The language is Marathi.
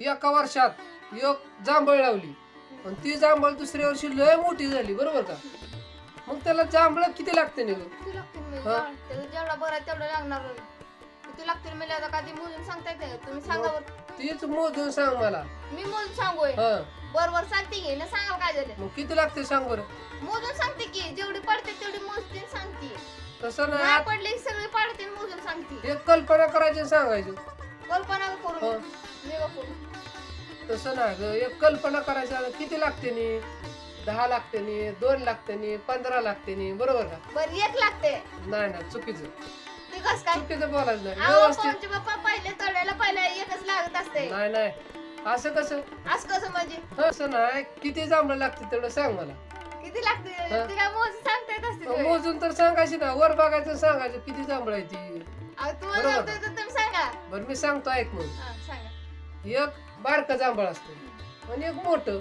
एका वर्षात एक जांभळ लावली. आणि ती जांभळ दुसऱ्या वर्षी लय मोठी झाली बरोबर का? मग त्याला जांभळ किती लागते नाही किती लागतील मी? हा. त्याचं जेवढा बरं तेवढं लागणार किती लागतील आता मोजून तुम्ही सांगा बरं. तीच मोजून सांग मला. मी मोजून सांगूय. हा. बरोबर सांगते की. ना सांगा काय झालं? मग किती लागते सांग बरं. मोजून सांगते की. जेवढी पडते तेवढी मोजते आणि सांगते. तसं नाही नाही आत- पडले की सगळी पडते आणि मोजून सांगते. एक कल्पना करायची आणि सांगायचं. कल्पना करू हा. तसं नाही ग. एक कल्पना करायची किती लागते नी? दहा लागते नी दोन लागते नी पंधरा लागते नी? बरोबर का? बरं एक लागते. नाही ना चुकीचं. ते कस काय? चुकीचं बोलायचं नाही. अहो व्यवस्थित. पप्पा पहिले तळ्याला पहिला एकच लागत असते. नाही नाही. असं कसं? असं कसं म्हणजे? असं नाही. किती जांभळं लागते तेवढं सांग मला. किती लागते? हा. ते काय मोजून सांगता येत असते मग तुम्ही? मोजून तर सांगायची ना. वर बघायचं सांगायचं किती जांभळं आहे ती. अहो, तुम्हाला बरोबर. सांगता येतं तर तुम्ही सांगा. बरं मी सांगतो ऐक मग. हा, सांगा. एक बारकं जांभळ असतं. आणि एक मोठं.